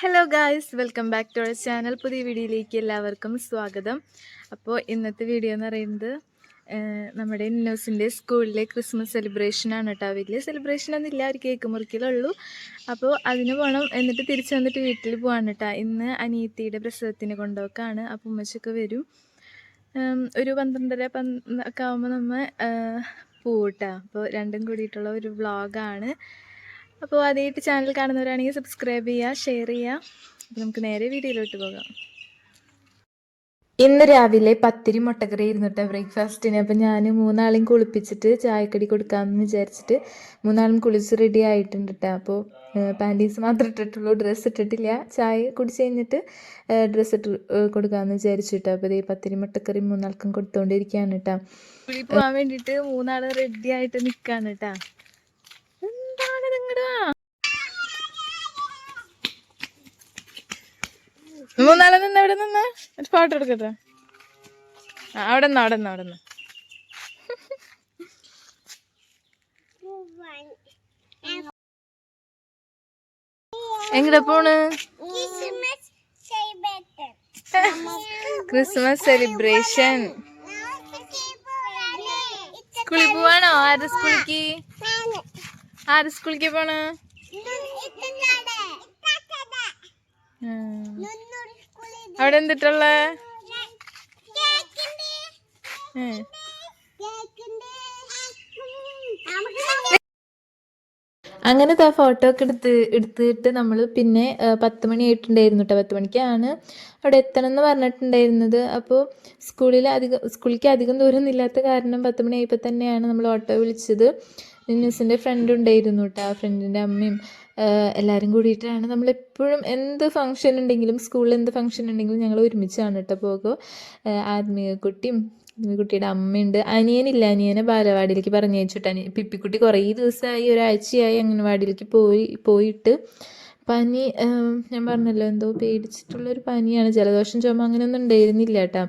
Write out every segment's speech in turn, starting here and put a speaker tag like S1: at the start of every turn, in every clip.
S1: Hello guys welcome back to our channel പുതിയ വീഡിയോയിലേക്ക് എല്ലാവർക്കും സ്വാഗതം. അപ്പോൾ ഇന്നത്തെ വീഡിയോ എന്ന് പറയുന്നത് നമ്മുടെ ഇന്നോസിന്റെ സ്കൂളിലെ ക്രിസ്മസ് സെലിബ്രേഷൻ ആണ് കേട്ടോ. വലിയ സെലിബ്രേഷൻ ഒന്നും ഇല്ല. ഒരു കേക്ക് മുറിക്കലുള്ളൂ. അപ്പോൾ അതിന് പോകണം എന്നിട്ട് തിരിച്ചു വന്നിട്ട് വീട്ടിൽ പോകാണ് കേട്ടോ. ഇന്ന് അനിയത്തിയുടെ പ്രസവത്തിന് കൊണ്ടുപോക്കാണ്. അപ്പോൾ ഉമ്മച്ചൊക്കെ വരും. ഒരു പന്ത്രണ്ടര പന്ത് ഒക്കെ ആകുമ്പോൾ നമ്മൾ പോട്ടാ അപ്പോൾ രണ്ടും കൂടിയിട്ടുള്ള ഒരു വ്ളോഗാണ് അപ്പോൾ ആദ്യമായിട്ട് ചാനൽ കാണുന്നവരാണെങ്കിൽ സബ്സ്ക്രൈബ് ചെയ്യുക ഷെയർ ചെയ്യുക അപ്പോൾ നമുക്ക് നേരെ വീഡിയോയിലോട്ട് പോകാം. ഇന്ന് രാവിലെ പത്തിരി മുട്ടക്കറി ഇരുന്നിട്ട് ബ്രേക്ക്ഫാസ്റ്റിന് അപ്പം ഞാൻ മൂന്നാളെയും കുളിപ്പിച്ചിട്ട് ചായക്കടി കൊടുക്കാമെന്ന് വിചാരിച്ചിട്ട് മൂന്നാളും കുളിച്ച് റെഡി ആയിട്ടുണ്ട് കേട്ടോ അപ്പോൾ പാന്റീസ് മാത്രം ഇട്ടിട്ടുള്ളൂ ഡ്രസ്സ് ഇട്ടിട്ടില്ല. ചായ കുടിച്ച് കഴിഞ്ഞിട്ട് ഡ്രസ്സ് ഇട്ട് കൊടുക്കാമെന്ന് വിചാരിച്ചു കേട്ടോ അപ്പോൾ ഇതേ പത്തിരി മുട്ടക്കറി മൂന്നാൾക്കും കൊടുത്തുകൊണ്ടിരിക്കുകയാണ് കേട്ടോ പോകാൻ വേണ്ടിയിട്ട് മൂന്നാൾ റെഡി ആയിട്ട് നിൽക്കുകയാണ് കേട്ടോ മൂന്നാളെ നിന്ന് എവിടെ നിന്ന്? ഒരു ഫോട്ടോ എടുക്കട്ടെ. ആ അവിടെ നിന്ന് അവിടെ നിന്ന് അവിടെ നിന്ന്. എങ്ങടെ പോണ്? Christmas celebration. സ്കൂളിൽ പോവാണോ? ആരുടെ സ്കൂളിക്ക് ആരുടെ സ്കൂളിലേക്ക് പോണ്. അവിടെ എന്തിട്ടുള്ള? അങ്ങനെ ആ ഫോട്ടോ ഒക്കെ എടുത്ത് എടുത്തിട്ട് നമ്മൾ പിന്നെ പത്ത് മണി ആയിട്ടുണ്ടായിരുന്നു കേട്ടോ പത്ത് മണിക്കാണ് അവിടെ എത്തണം എന്ന് പറഞ്ഞിട്ടുണ്ടായിരുന്നത്. അപ്പോൾ സ്കൂളിൽ അധികം സ്കൂളിലേക്ക് അധികം ദൂരം ഇല്ലാത്ത കാരണം പത്ത് മണി ആയപ്പോൾ തന്നെയാണ് നമ്മൾ ഓട്ടോ വിളിച്ചത്. ന്യൂസിന്റെ ഫ്രണ്ട് ഉണ്ടായിരുന്നു കേട്ടോ ആ ഫ്രണ്ടിന്റെ അമ്മയും എല്ലാവരും കൂടിയിട്ടാണ് നമ്മളെപ്പോഴും എന്ത് ഫംഗ്ഷൻ ഉണ്ടെങ്കിലും സ്കൂളിൽ എന്ത് ഫംഗ്ഷൻ ഉണ്ടെങ്കിലും ഞങ്ങൾ ഒരുമിച്ചാണ് കേട്ടോ പോകുക ആത്മീയ കുട്ടിയും കുട്ടിയുടെ അമ്മയുണ്ട്. അനിയനില്ല. അനിയനെ ബാലവാടിയിലേക്ക് പറഞ്ഞയച്ചിട്ട് അനിയ പിപ്പിക്കുട്ടി കുറേ ദിവസമായി ഒരാഴ്ചയായി അംഗനവാടിയിലേക്ക് പോയി പോയിട്ട്. പനി ഞാൻ പറഞ്ഞല്ലോ എന്തോ പേടിച്ചിട്ടുള്ളൊരു പനിയാണ്. ജലദോഷം ചുമ അങ്ങനെയൊന്നും ഉണ്ടായിരുന്നില്ല കേട്ടോ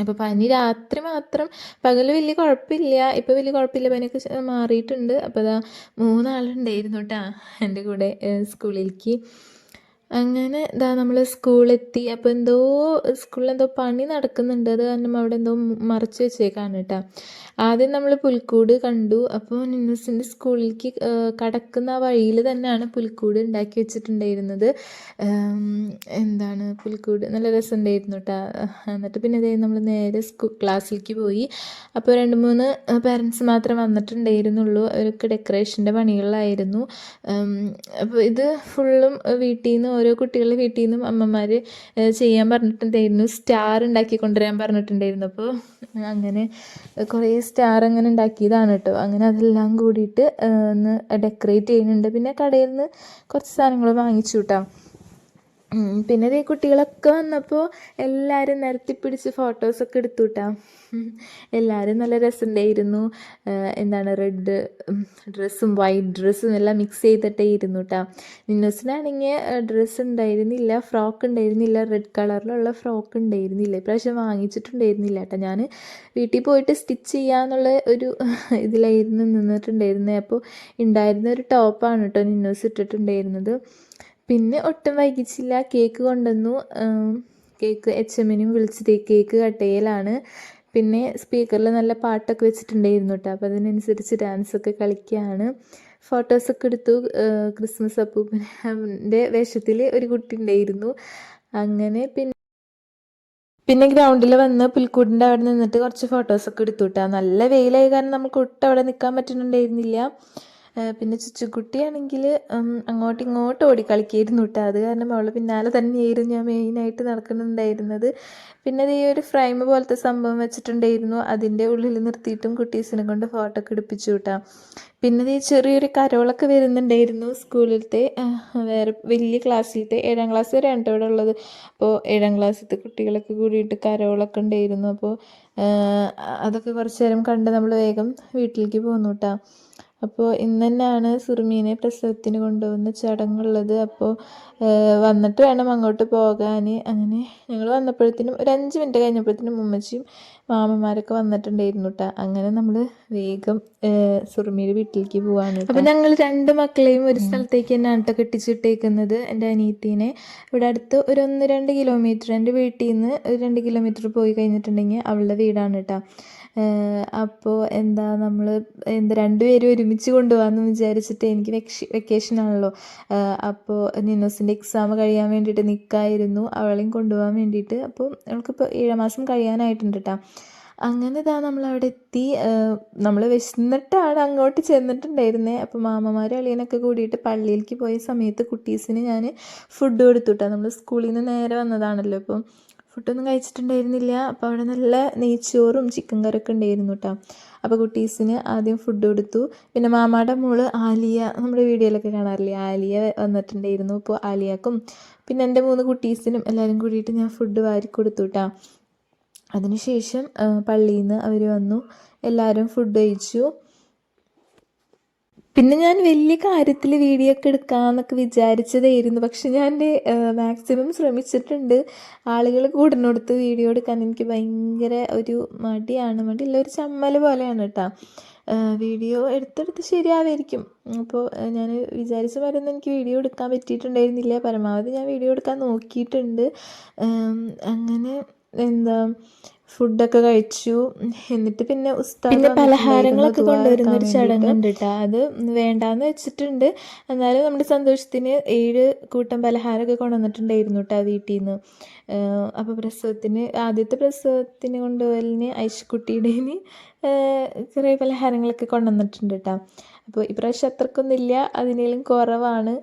S1: അപ്പോൾ പനി രാത്രി മാത്രം. പകൽ വലിയ കുഴപ്പമില്ല ഇപ്പോൾ വലിയ കുഴപ്പമില്ല പനിയൊക്കെ മാറിയിട്ടുണ്ട്. അപ്പോൾ അതാ മൂന്നാളുണ്ടായിരുന്നു കേട്ടോ എന്റെ കൂടെ സ്കൂളിലേക്ക്. അങ്ങനെ ഇതാ നമ്മൾ സ്കൂളെത്തി. അപ്പോൾ എന്തോ സ്കൂളിൽ എന്തോ പണി നടക്കുന്നുണ്ട്. അത് കാരണം അവിടെ എന്തോ മറച്ച് വെച്ചേക്കാണ് കേട്ടോ. ആദ്യം നമ്മൾ പുൽക്കൂട് കണ്ടു. അപ്പോൾ നിന്നൂസിന്റെ സ്കൂളിലേക്ക് കടക്കുന്ന വഴിയിൽ തന്നെയാണ് പുൽക്കൂട് ഉണ്ടാക്കി വെച്ചിട്ടുണ്ടായിരുന്നത്. എന്താണ് പുൽക്കൂട്? നല്ല രസമുണ്ടായിരുന്നു കേട്ടോ. എന്നിട്ട് പിന്നെ അതേ നമ്മൾ നേരെ സ്കൂ ക്ലാസ്സിലേക്ക് പോയി. അപ്പോൾ രണ്ട് മൂന്ന് പേരൻസ് മാത്രം വന്നിട്ടുണ്ടായിരുന്നുള്ളൂ. അവരൊക്കെ ഡെക്കറേഷന്റെ പണികളിലായിരുന്നു. അപ്പോൾ ഇത് ഫുള്ളും വീട്ടിൽ നിന്ന് ഓരോ കുട്ടികളുടെ വീട്ടിൽ നിന്നും അമ്മമാർ ചെയ്യാൻ പറഞ്ഞിട്ടുണ്ടായിരുന്നു. സ്റ്റാർ ഉണ്ടാക്കി കൊണ്ടുവരാൻ പറഞ്ഞിട്ടുണ്ടായിരുന്നു. അപ്പോൾ അങ്ങനെ കുറേ സ്റ്റാർ അങ്ങനെ ഉണ്ടാക്കിയതാണ് കേട്ടോ. അങ്ങനെ അതെല്ലാം കൂടിയിട്ട് ഒന്ന് ഡെക്കറേറ്റ് ചെയ്യുന്നുണ്ട്. പിന്നെ കടയിൽ നിന്ന് കുറച്ച് സാധനങ്ങൾ വാങ്ങിച്ചു കേട്ടോ. പിന്നെ ഈ കുട്ടികളൊക്കെ വന്നപ്പോൾ എല്ലാവരും നിരത്തി പിടിച്ച് ഫോട്ടോസൊക്കെ എടുത്തു കിട്ടാം എല്ലാവരും നല്ല രസമുണ്ടായിരുന്നു എന്താണ് റെഡ് ഡ്രസ്സും വൈറ്റ് ഡ്രസ്സും എല്ലാം മിക്സ് ചെയ്തിട്ടേ ഇരുന്നു കേട്ടോ നിന്നോസിനാണെങ്കിൽ ഡ്രസ്സ് ഉണ്ടായിരുന്നില്ല ഫ്രോക്ക് ഉണ്ടായിരുന്നില്ല റെഡ് കളറിലുള്ള ഫ്രോക്ക് ഉണ്ടായിരുന്നില്ല. ഇപ്രാവശ്യം വാങ്ങിച്ചിട്ടുണ്ടായിരുന്നില്ല കേട്ടോ ഞാൻ വീട്ടിൽ പോയിട്ട് സ്റ്റിച്ച് ചെയ്യാന്നുള്ള ഒരു ഇതിലായിരുന്നു നിന്നിട്ടുണ്ടായിരുന്നത് അപ്പോൾ ഉണ്ടായിരുന്ന ഒരു ടോപ്പാണ് കേട്ടോ നിന്നോസ് ഇട്ടിട്ടുണ്ടായിരുന്നത്. പിന്നെ ഒട്ടും വൈകിച്ചില്ല. കേക്ക് കൊണ്ടുവന്നു. കേക്ക് എച്ച് എമ്മിനും വിളിച്ചത് കേക്ക് കട്ട് ചെയ്യലാണ്. പിന്നെ സ്പീക്കറിൽ നല്ല പാട്ടൊക്കെ വെച്ചിട്ടുണ്ടായിരുന്നു കേട്ടോ അപ്പോൾ അതിനനുസരിച്ച് ഡാൻസൊക്കെ കളിക്കുകയാണ് ഫോട്ടോസൊക്കെ എടുത്തു. ക്രിസ്മസ് അപ്പൂപ്പന്റെ വേഷത്തിൽ ഒരു കുട്ടി ഉണ്ടായിരുന്നു. അങ്ങനെ പിന്നെ പിന്നെ ഗ്രൗണ്ടിൽ വന്ന് പുൽക്കൂടിന്റെ അവിടെ നിന്നിട്ട് കുറച്ച് ഫോട്ടോസൊക്കെ എടുത്തു കേട്ടോ നല്ല വെയിലായ കാരണം നമുക്ക് ഒട്ടും അവിടെ നിൽക്കാൻ പറ്റുന്നുണ്ടായിരുന്നില്ല. പിന്നെ ചുച്ചുക്കുട്ടിയാണെങ്കിൽ അങ്ങോട്ടും ഇങ്ങോട്ടും ഓടി കളിക്കായിരുന്നു കേട്ടോ അത് കാരണം അവൾ പിന്നാലെ തന്നെയായിരുന്നു ഞാൻ മെയിനായിട്ട് നടക്കുന്നുണ്ടായിരുന്നത്. പിന്നെ ഈ ഒരു ഫ്രെയിം പോലത്തെ സംഭവം വെച്ചിട്ടുണ്ടായിരുന്നു. അതിന്റെ ഉള്ളിൽ നിർത്തിയിട്ടും കുട്ടീസിനെ കൊണ്ട് ഫോട്ടോ ഒക്കെ എടുപ്പിച്ചു കേട്ടോ പിന്നെ ഈ ചെറിയൊരു കരോളൊക്കെ വരുന്നുണ്ടായിരുന്നു സ്കൂളിലത്തെ വേറെ വലിയ ക്ലാസ്സിലത്തെ ഏഴാം ക്ലാസ് വരെ ആണ് ഇവിടെ ഉള്ളത്. അപ്പോൾ ഏഴാം ക്ലാസ്സിലത്തെ കുട്ടികളൊക്കെ കൂടിയിട്ട് കരോളൊക്കെ ഉണ്ടായിരുന്നു. അപ്പോൾ അതൊക്കെ കുറച്ച് നേരം കണ്ട് നമ്മൾ വേഗം വീട്ടിലേക്ക് പോന്നു കേട്ടോ അപ്പോൾ ഇന്ന് തന്നെയാണ് സുറുമീനെ പ്രസവത്തിന് കൊണ്ടുപോകുന്ന ചടങ്ങുള്ളത്. അപ്പോൾ വന്നിട്ട് വേണം അങ്ങോട്ട് പോകാൻ അങ്ങനെ ഞങ്ങൾ വന്നപ്പോഴത്തേനും ഒരു അഞ്ച് മിനിറ്റ് കഴിഞ്ഞപ്പോഴത്തേനും ഉമ്മച്ചിയും മാമന്മാരൊക്കെ വന്നിട്ടുണ്ടായിരുന്നു കേട്ടോ അങ്ങനെ നമ്മൾ വേഗം സുറുമിയുടെ വീട്ടിലേക്ക് പോവാണ് അപ്പോൾ ഞങ്ങൾ രണ്ട് മക്കളെയും ഒരു സ്ഥലത്തേക്ക് തന്നെ ആട്ടോ കെട്ടിച്ചിട്ടേക്കുന്നത്. എന്റെ അനിയത്തീനെ. ഇവിടെ അടുത്ത് ഒരു ഒന്ന് രണ്ട് കിലോമീറ്റർ. എന്റെ വീട്ടിൽ നിന്ന് ഒരു രണ്ട് കിലോമീറ്റർ പോയി കഴിഞ്ഞിട്ടുണ്ടെങ്കിൽ അവളുടെ വീടാണ് കേട്ടോ അപ്പോൾ എന്താ നമ്മൾ എന്താ രണ്ടുപേരും ഒരുമിച്ച് കൊണ്ടുപോകാമെന്ന് വിചാരിച്ചിട്ട് എനിക്ക് വെക്ഷ വെക്കേഷൻ ആണല്ലോ. അപ്പോൾ നിന്നോസിന്റെ എക്സാം കഴിയാൻ വേണ്ടിയിട്ട് നിൽക്കായിരുന്നു അവളെയും കൊണ്ടുപോകാൻ വേണ്ടിയിട്ട്. അപ്പോൾ അവൾക്കിപ്പോൾ ഏഴാം മാസം കഴിയാനായിട്ടുണ്ട് കേട്ടോ അങ്ങനെ ഇതാ നമ്മൾ അവിടെ എത്തി നമ്മൾ വിശന്നിട്ടാണ് അങ്ങോട്ട് ചെന്നിട്ടുണ്ടായിരുന്നത് അപ്പോൾ മാമമാരും അളിയനൊക്കെ കൂടിയിട്ട് പള്ളിയിലേക്ക് പോയ സമയത്ത് കുട്ടീസിന് ഞാൻ ഫുഡ് കൊടുത്തു നമ്മൾ സ്കൂളിൽ നിന്ന് നേരെ വന്നതാണല്ലോ. അപ്പം ഫുഡൊന്നും കഴിച്ചിട്ടുണ്ടായിരുന്നില്ല. അപ്പോൾ അവിടെ നല്ല നെയ്ച്ചോറും ചിക്കൻ കറിയൊക്കെ ഉണ്ടായിരുന്നു കേട്ടോ അപ്പോൾ കുട്ടീസിന് ആദ്യം ഫുഡ് കൊടുത്തു. പിന്നെ മാമാടെ മോൾ ആലിയ നമ്മുടെ വീഡിയോയിലൊക്കെ കാണാറില്ലേ? ആലിയ വന്നിട്ടുണ്ടായിരുന്നു. അപ്പോൾ ആലിയക്കും പിന്നെ എന്റെ മൂന്ന് കുട്ടീസിനും എല്ലാവരും കൂടിയിട്ട് ഞാൻ ഫുഡ് വാരി കൊടുത്തു കേട്ടോ അതിനുശേഷം പള്ളിയിൽ നിന്ന് അവർ വന്നു. എല്ലാവരും ഫുഡ് കഴിച്ചു. പിന്നെ ഞാൻ വലിയ കാര്യത്തിൽ വീഡിയോ ഒക്കെ എടുക്കാമെന്നൊക്കെ വിചാരിച്ചതായിരുന്നു. പക്ഷെ ഞാൻ മാക്സിമം ശ്രമിച്ചിട്ടുണ്ട്. ആളുകൾ കൂടുന്നിടത്ത് വീഡിയോ എടുക്കാൻ എനിക്ക് ഭയങ്കര ഒരു മടിയാണ്. മടിയില്ല ഒരു ചമ്മൽ പോലെയാണ് കേട്ടോ വീഡിയോ എടുത്തെടുത്ത് ശരിയാവായിരിക്കും. അപ്പോൾ ഞാൻ വിചാരിച്ച മരുന്ന് എനിക്ക് വീഡിയോ എടുക്കാൻ പറ്റിയിട്ടുണ്ടായിരുന്നില്ല. പരമാവധി ഞാൻ വീഡിയോ എടുക്കാൻ നോക്കിയിട്ടുണ്ട്. അങ്ങനെ എന്താ ഫുഡൊക്കെ കഴിച്ചു. എന്നിട്ട് പിന്നെ പിന്നെ പലഹാരങ്ങളൊക്കെ കൊണ്ടുവരുന്ന ഒരു ചടങ്ങുണ്ട് കേട്ടോ അത് വേണ്ടാന്ന് വെച്ചിട്ടുണ്ട്. എന്നാലും നമ്മുടെ സന്തോഷത്തിന് ഏഴ് കൂട്ടം പലഹാരമൊക്കെ കൊണ്ടുവന്നിട്ടുണ്ടായിരുന്നു കേട്ടോ വീട്ടിൽ നിന്ന് അപ്പോൾ പ്രസവത്തിന് ആദ്യത്തെ പ്രസവത്തിന് കൊണ്ടുപോകലിന് ഐശുക്കുട്ടിയുടേന് കുറേ പലഹാരങ്ങളൊക്കെ കൊണ്ടുവന്നിട്ടുണ്ട് കേട്ടോ അപ്പോൾ ഇപ്രാവശ്യം അത്രക്കൊന്നുമില്ല. അതിനേലും കുറവാണ്.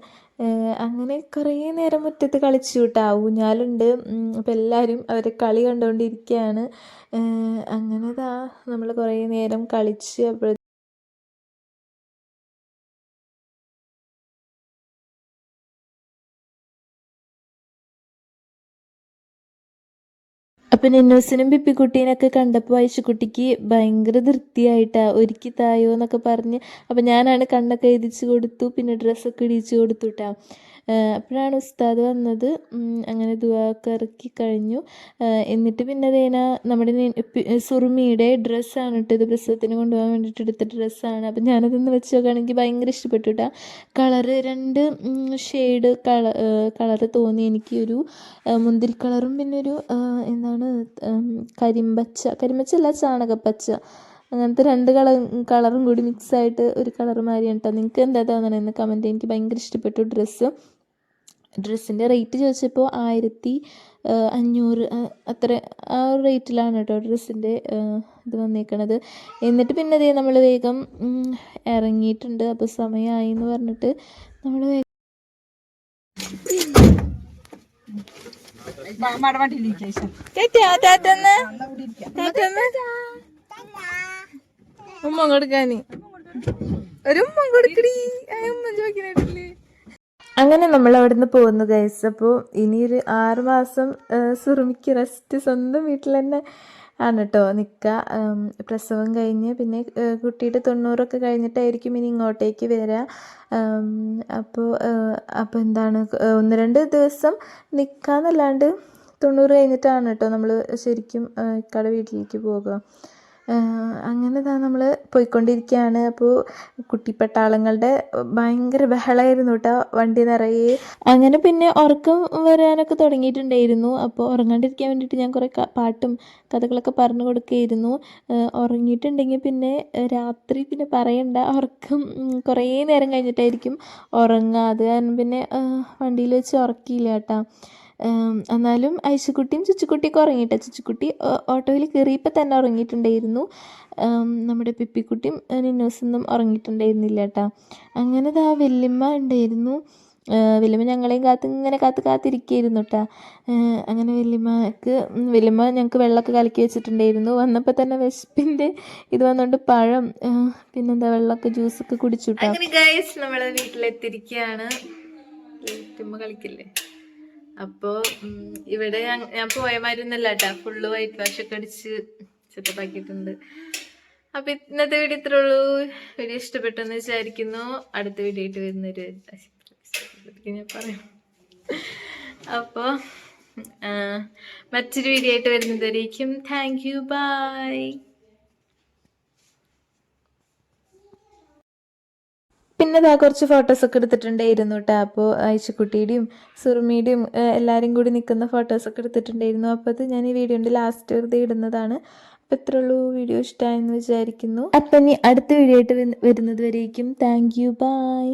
S1: അങ്ങനെ കുറേ നേരം മുറ്റത്ത് കളിച്ചു കേട്ടോ ഊഞ്ഞാലുണ്ട് അപ്പം എല്ലാവരും അവരെ കളി കണ്ടുകൊണ്ടിരിക്കുകയാണ് അങ്ങനെ ദാ നമ്മൾ കുറേ നേരം കളിച്ച് അപ്പോൾ അപ്പം നിന്നൂസിനും പിപ്പിക്കുട്ടീനൊക്കെ കണ്ടപ്പോൾ ഐശുക്കുട്ടിക്ക് ഭയങ്കര ധൃതിയായിട്ടാ ഒരുക്കി തായോ എന്നൊക്കെ പറഞ്ഞ്. അപ്പം ഞാനാണ് കണ്ണൊക്കെ എഴുതിച്ചു കൊടുത്തു പിന്നെ ഡ്രസ്സൊക്കെ ഇടിച്ചു കൊടുത്തു കേട്ടോ അപ്പോഴാണ് ഉസ്താദ് വന്നത്. അങ്ങനെ ദുവാക്കെ ഇറക്കി കഴിഞ്ഞു. എന്നിട്ട് പിന്നെ അതേന നമ്മുടെ സുറുമിയുടെ ഡ്രസ്സാണ് ഇട്ടത് പ്രസവത്തിന് കൊണ്ടുപോകാൻ വേണ്ടിയിട്ട് എടുത്ത ഡ്രസ്സാണ് അപ്പം ഞാനതൊന്ന് വെച്ച് നോക്കുകയാണെങ്കിൽ ഭയങ്കര ഇഷ്ടപ്പെട്ടു കേട്ടോ കളറ് രണ്ട് ഷെയ്ഡ് കള കളറ് തോന്നി എനിക്ക് ഒരു മുന്തിരി കളറും പിന്നെ ഒരു എന്താണ് കരിമ്പച്ച കരിമ്പച്ച. അല്ല ചാണകപ്പച്ച. അങ്ങനത്തെ രണ്ട് കളർ കളറും കൂടി മിക്സായിട്ട് ഒരു കളർ മാറിയാണ് കേട്ടോ നിങ്ങൾക്ക് എന്താ തോന്നണമെന്ന് കമന്റ് എനിക്ക് ഭയങ്കര ഇഷ്ടപ്പെട്ടു ഡ്രസ്സ് ഡ്രസ്സിന്റെ റേറ്റ് ചോദിച്ചപ്പോൾ ആയിരത്തി അഞ്ഞൂറ് അത്ര ആ ഒരു റേറ്റിലാണ് കേട്ടോ ഡ്രസ്സിന്റെ ഇത് വന്നേക്കണത്. എന്നിട്ട് പിന്നെ അതേ നമ്മൾ വേഗം ഇറങ്ങിയിട്ടുണ്ട്. അപ്പോൾ സമയമായി എന്ന് പറഞ്ഞിട്ട് നമ്മൾ ഉമ്മ കൊടുക്കാനി ഒരു ഉമ്മ കൊടുക്കടി ഉമ്മ ചോദിക്കുന്നില്ലേ അങ്ങനെ നമ്മൾ അവിടെ നിന്ന് പോകുന്നു ഗൈസ് അപ്പോൾ ഇനി ഒരു ആറ് മാസം സുറുമിക്ക് റെസ്റ്റ് സ്വന്തം വീട്ടിൽ തന്നെ ആണ് കേട്ടോ നിൽക്കുക പ്രസവം കഴിഞ്ഞ് പിന്നെ കുട്ടിയുടെ തൊണ്ണൂറൊക്കെ കഴിഞ്ഞിട്ടായിരിക്കും ഇനി ഇങ്ങോട്ടേക്ക് വരിക അപ്പോൾ അപ്പോൾ എന്താണ് ഒന്ന് രണ്ട് ദിവസം നിൽക്കാന്നല്ലാണ്ട് തൊണ്ണൂറ് കഴിഞ്ഞിട്ടാണ് കേട്ടോ നമ്മൾ ശരിക്കും ഇക്കടെ വീട്ടിലേക്ക് പോകുക അങ്ങനെ താ നമ്മൾ പോയിക്കൊണ്ടിരിക്കുകയാണ് അപ്പോൾ കുട്ടിപ്പട്ടാളങ്ങളുടെ ഭയങ്കര ബഹളമായിരുന്നു കേട്ടോ വണ്ടി നിറയെ. അങ്ങനെ പിന്നെ ഉറക്കം വരാനൊക്കെ തുടങ്ങിയിട്ടുണ്ടായിരുന്നു. അപ്പോൾ ഉറങ്ങാണ്ടിരിക്കാൻ വേണ്ടിയിട്ട് ഞാൻ കുറേ പാട്ടും കഥകളൊക്കെ പറഞ്ഞു കൊടുക്കുകയായിരുന്നു. ഉറങ്ങിയിട്ടുണ്ടെങ്കിൽ പിന്നെ രാത്രി പിന്നെ പറയണ്ട. ഉറക്കം കുറേ നേരം കഴിഞ്ഞിട്ടായിരിക്കും ഉറങ്ങുക അത് കാരണം പിന്നെ വണ്ടിയിൽ വെച്ച് ഉറക്കിയില്ല കേട്ടോ. എന്നാലും ഐശുക്കുട്ടിയും ചുച്ചുക്കുട്ടിയൊക്കെ ഉറങ്ങിയിട്ടോ. ചുച്ചുക്കുട്ടി ഓട്ടോയിൽ കയറിയപ്പോൾ തന്നെ ഉറങ്ങിയിട്ടുണ്ടായിരുന്നു. നമ്മുടെ പിപ്പിക്കുട്ടിയും നിന്നോസൊന്നും ഉറങ്ങിയിട്ടുണ്ടായിരുന്നില്ല കേട്ടോ അങ്ങനെ ആ വല്യമ്മ ഉണ്ടായിരുന്നു. വല്യമ്മ ഞങ്ങളെയും കാത്ത് ഇങ്ങനെ കാത്ത് കാത്തിരിക്കുകയായിരുന്നു കേട്ടോ അങ്ങനെ വല്യമ്മക്ക് വല്യമ്മ ഞങ്ങൾക്ക് വെള്ളമൊക്കെ കലക്കി വെച്ചിട്ടുണ്ടായിരുന്നു. വന്നപ്പോൾ തന്നെ വിശപ്പിന്റെ ഇത് വന്നുകൊണ്ട് പഴം പിന്നെന്താ വെള്ളമൊക്കെ ജ്യൂസൊക്കെ കുടിച്ചു കേട്ടോ നമ്മളെ വീട്ടിലെത്തിരിക്കുകയാണ് കളിക്കില്ലേ? അപ്പോൾ ഇവിടെ ഞാൻ പോയ കേട്ടോ. ഫുള്ള് വൈറ്റ് വാഷ് ഒക്കെ അടിച്ച് സെറ്റപ്പാക്കിയിട്ടുണ്ട് അപ്പൊ ഇന്നത്തെ വീഡിയോ ഇത്രേ ഉള്ളൂ. വീഡിയോ ഇഷ്ടപ്പെട്ടെന്ന് വിചാരിക്കുന്നു. അടുത്ത വീഡിയോ ആയിട്ട് വരുന്നൊരു ഞാൻ പറയാം. അപ്പോൾ മറ്റൊരു വീഡിയോ ആയിട്ട് വരുന്നതായിരിക്കും. താങ്ക് യു ബൈ പിന്നെ ഇതാ കുറച്ച് ഫോട്ടോസൊക്കെ എടുത്തിട്ടുണ്ടായിരുന്നു കേട്ടോ അപ്പോൾ ഐശുക്കുട്ടിയുടെയും സുറുമിയുടെയും എല്ലാവരും കൂടി നിൽക്കുന്ന ഫോട്ടോസ് ഒക്കെ എടുത്തിട്ടുണ്ടായിരുന്നു. അപ്പോൾ അത് ഞാൻ ഈ വീഡിയോന്റെ ലാസ്റ്റ് വെറുതെ ഇടുന്നതാണ്. അപ്പോൾ ഇത്രേ ഉള്ളൂ. വീഡിയോ ഇഷ്ടമായെന്ന് വിചാരിക്കുന്നു. അപ്പം ഇനി അടുത്ത വീഡിയോ ആയിട്ട് വരുന്നത് വരേക്കും. Thank you by